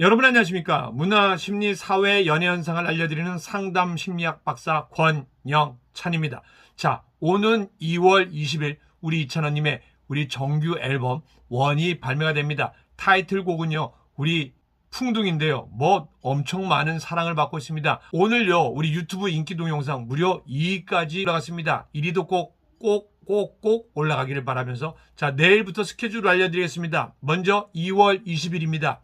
여러분 안녕하십니까? 문화, 심리, 사회, 연애 현상을 알려드리는 상담 심리학 박사 권영찬입니다. 자, 오는 2월 20일 우리 이찬원님의 우리 정규 앨범 원이 발매가 됩니다. 타이틀곡은요, 우리 풍둥인데요. 뭐 엄청 많은 사랑을 받고 있습니다. 오늘요, 우리 유튜브 인기 동영상 무려 2위까지 올라갔습니다. 1위도 꼭, 꼭, 꼭, 꼭 올라가기를 바라면서 자, 내일부터 스케줄을 알려드리겠습니다. 먼저 2월 20일입니다.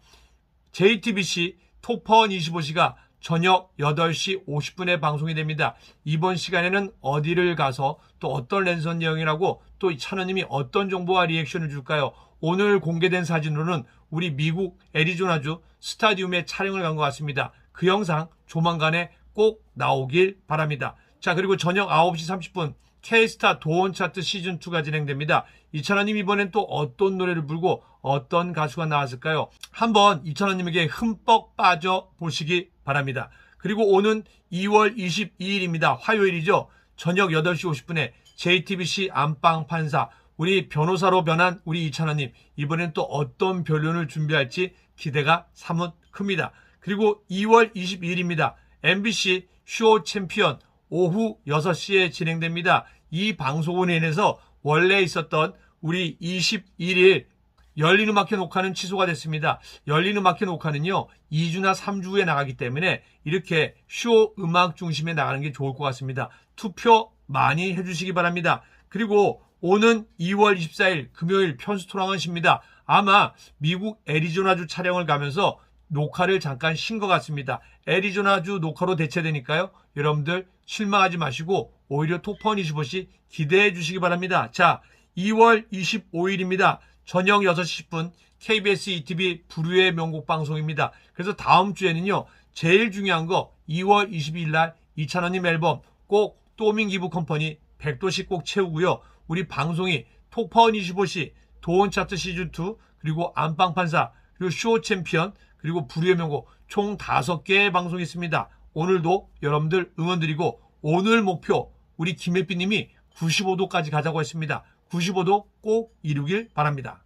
JTBC 토퍼원 25시가 저녁 8시 50분에 방송이 됩니다. 이번 시간에는 어디를 가서 또 어떤 랜선 여행이라고 또이 찬원님이 어떤 정보와 리액션을 줄까요? 오늘 공개된 사진으로는 우리 미국 애리조나주 스타디움에 촬영을 간 것 같습니다. 그 영상 조만간에 꼭 나오길 바랍니다. 자, 그리고 저녁 9시 30분 K스타 도원 차트 시즌 2가 진행됩니다. 이찬원님 이번엔 또 어떤 노래를 부르고 어떤 가수가 나왔을까요? 한번 이찬원님에게 흠뻑 빠져 보시기 바랍니다. 그리고 오는 2월 22일입니다. 화요일이죠. 저녁 8시 50분에 JTBC 안방 판사 우리 변호사로 변한 우리 이찬원님 이번엔 또 어떤 변론을 준비할지 기대가 사뭇 큽니다. 그리고 2월 22일입니다. MBC 쇼 챔피언 오후 6시에 진행됩니다. 이 방송으로 인해서 원래 있었던 우리 21일 열린 음악회 녹화는 취소가 됐습니다. 열린 음악회 녹화는요, 2주나 3주 후에 나가기 때문에 이렇게 쇼 음악 중심에 나가는 게 좋을 것 같습니다. 투표 많이 해주시기 바랍니다. 그리고 오는 2월 24일 금요일 편수 토랑원십니다. 아마 미국 애리조나주 촬영을 가면서 녹화를 잠깐 쉰 것 같습니다. 애리조나주 녹화로 대체되니까요. 여러분들 실망하지 마시고 오히려 토퍼 25시 기대해 주시기 바랍니다. 자, 2월 25일입니다. 저녁 6시 10분 KBS ETV 불후의 명곡 방송입니다. 그래서 다음 주에는요. 제일 중요한 거 2월 22일 날 이찬원님 앨범 꼭 또민 기부 컴퍼니 100도씩 꼭 채우고요. 우리 방송이 톡파원 25시 도원 차트 시즌 2 그리고 안방판사 그리고 쇼 챔피언 그리고 불후의 명곡 총 5개의 방송이 있습니다. 오늘도 여러분들 응원드리고 오늘 목표 우리 김혜삐님이 95도까지 가자고 했습니다. 95도 꼭 이루길 바랍니다.